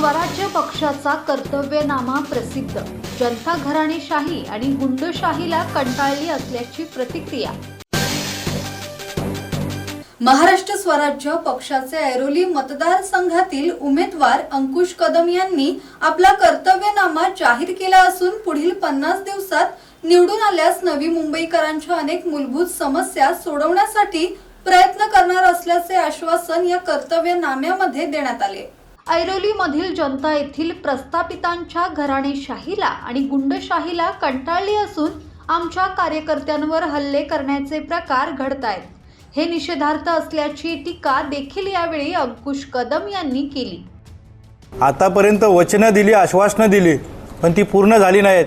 स्वराज्य पक्षाचा कर्तव्यनामा प्रसिद्ध. जनता घराणेशाही आणि गुंडशाहीला कंटाळली असल्याची प्रतिक्रिया. महाराष्ट्र स्वराज्य पक्षाचे ऐरोली मतदारसंघातील उमेदवार अंकुश कदम यांनी आपला कर्तव्यनामा जाहीर केला असून पुढील पन्नास दिवसात निवडून आल्यास नवी मुंबईकरांच्या अनेक मूलभूत समस्या सोडवण्यासाठी प्रयत्न करणार असल्याचे आश्वासन या कर्तव्यनाम्यामध्ये देण्यात आले. ऐरोलीमधील जनता येथील प्रस्थापितांच्या घराणेशाहीला आणि गुंडशाहीला कंटाळली असून आमच्या कार्यकर्त्यांवर हल्ले करण्याचे प्रकार घडतायत. हे निषेधार्थ असल्याची टीका देखील यावेळी अंकुश कदम यांनी केली. आतापर्यंत वचनं दिली आश्वासनं दिली पण ती पूर्ण झाली नाहीत.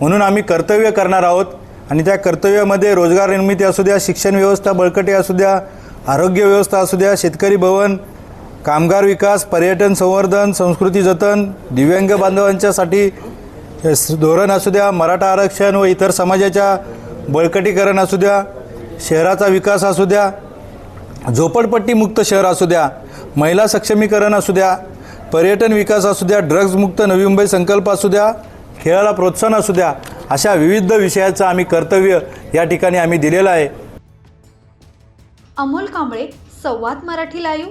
म्हणून आम्ही कर्तव्य करणार आहोत आणि त्या कर्तव्यामध्ये रोजगार निर्मिती असू द्या शिक्षण व्यवस्था बळकटी असू द्या आरोग्य व्यवस्था असू द्या शेतकरी भवन कामगार विकास पर्यटन संवर्धन संस्कृती जतन दिव्यांग बांधवांच्यासाठी धोरण असू द्या मराठा आरक्षण व इतर समाजाच्या बळकटीकरण असू द्या शहराचा विकास असू द्या झोपडपट्टीमुक्त शहर असू द्या महिला सक्षमीकरण असू द्या पर्यटन विकास असू द्या ड्रग्जमुक्त नवी मुंबई संकल्प असू द्या खेळाला प्रोत्साहन असू द्या अशा विविध विषयाचं आम्ही कर्तव्य या ठिकाणी आम्ही दिलेलं आहे. अमोल कांबळे संवाद मराठी लाईव्ह.